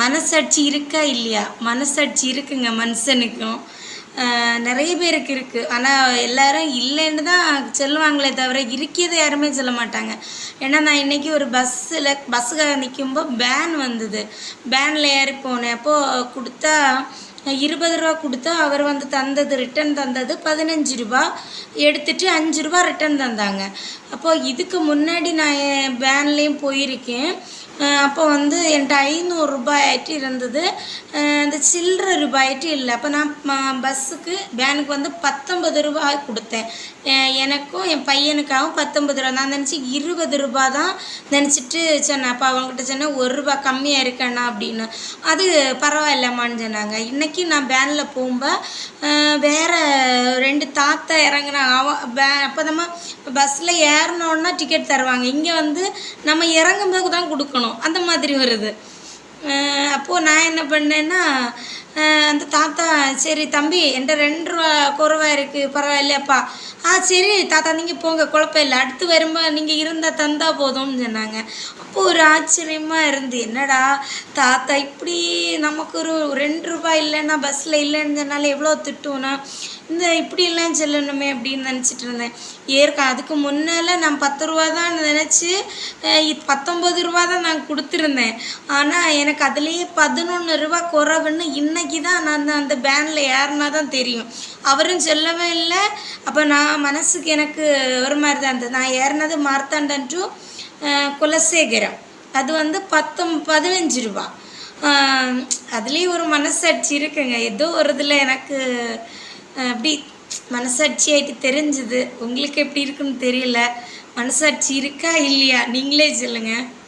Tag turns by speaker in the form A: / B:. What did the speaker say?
A: மனசாட்சி இருக்கா இல்லையா? மனசாட்சி இருக்குங்க மனுஷனுக்கும். நிறைய பேருக்கு இருக்குது ஆனால் எல்லாரும் இல்லைன்னு தான் சொல்லுவாங்களே தவிர இருக்கிறத யாருமே சொல்ல மாட்டாங்க. ஏன்னா நான் இன்றைக்கி ஒரு பஸ்ஸில் பஸ்ஸுக்காக நிற்கும்போது பேன் வந்தது. பேனில் ஏறி போனேன். அப்போது கொடுத்தா இருபது ரூபா கொடுத்தா அவர் வந்து தந்தது ரிட்டன் தந்தது பதினஞ்சு ரூபா. எடுத்துட்டு அஞ்சு ரூபா ரிட்டன் தந்தாங்க. அப்போது இதுக்கு முன்னாடி நான் பேன்லேயும் வேன்லேயும் போயிருக்கேன். அப்போ வந்து என்கிட்ட ஐநூறு ரூபாயாட்டு இருந்தது. இந்த அந்த சில்லற ரூபாயிட்டு இல்லை. அப்போ நான் பஸ்ஸுக்கு வேனுக்கு வந்து பத்தொன்பது ரூபாய் கொடுத்தேன். எனக்கும் என் பையனுக்காகவும் பத்தொன்பது ரூபா. நான் நினச்சி இருபது ரூபா தான் நினச்சிட்டு சொன்னேன். அப்போ அவங்ககிட்ட சொன்னேன் ஒரு ரூபா கம்மியாக இருக்கேண்ணா அப்படின்னு. அது பரவாயில்லம்மான்னு சொன்னாங்க. இன்றைக்கி நான் வேனில் போகும்போது வேறு வேற ரெண்டு தாத்தா இறங்குனாங்க. அவ வே அப்போ நம்ம பஸ்ஸில் ஏறினோன்னா டிக்கெட் தருவாங்க. இங்கே வந்து நம்ம இறங்கும்போது தான் கொடுக்கணும். அந்த மாதிரி வருது. அப்போது நான் என்ன பண்ணேன்னா அந்த தாத்தா சரி தம்பி என்கிட்ட ரெண்டு ரூபா குறைவா இருக்குது பரவாயில்லையாப்பா. ஆ சரி தாத்தா நீங்கள் போங்க குழப்பம் இல்லை. அடுத்து வரும்போது நீங்கள் இருந்தால் தந்தால் போதும்னு சொன்னாங்க. அப்போ ஒரு ஆச்சரியமாக இருந்து என்னடா தாத்தா இப்படி நமக்கு ஒரு ரெண்டு ரூபாய் இல்லைன்னா பஸ்ஸில் இல்லைன்னு சொன்னாலும் எவ்வளோ திட்டுவோன்னா இந்த இப்படியெல்லாம் சொல்லணுமே அப்படின்னு நினச்சிட்டு இருந்தேன். ஏற்க அதுக்கு முன்னால் நான் பத்து ரூபா தான் நினச்சி பத்தொம்பது ரூபா தான் நான் கொடுத்துருந்தேன். ஆனால் எனக்கு அதுலேயே பதினொன்று ரூபா குறைவுன்னு இன்னைக்கு தான் நான் அந்த- பேனில் ஏறினா தான் தெரியும். அவரும் சொல்லவே இல்லை. அப்போ நான் மனசுக்கு எனக்கு ஒரு மாதிரி தான் இருந்தது. நான் ஏறினது மார்த்தாண்டன் டு குலசேகரம். அது வந்து பத்தம் பதினஞ்சு ரூபா. அதுலேயும் ஒரு மனசாட்சி இருக்குங்க. ஏதோ ஒரு இதில் எனக்கு அப்படி மனசாட்சி ஆகிட்டு தெரிஞ்சுது. உங்களுக்கு எப்படி இருக்குன்னு தெரியல. மனசாட்சி இருக்கா இல்லையா? நீங்களே சொல்லுங்கள்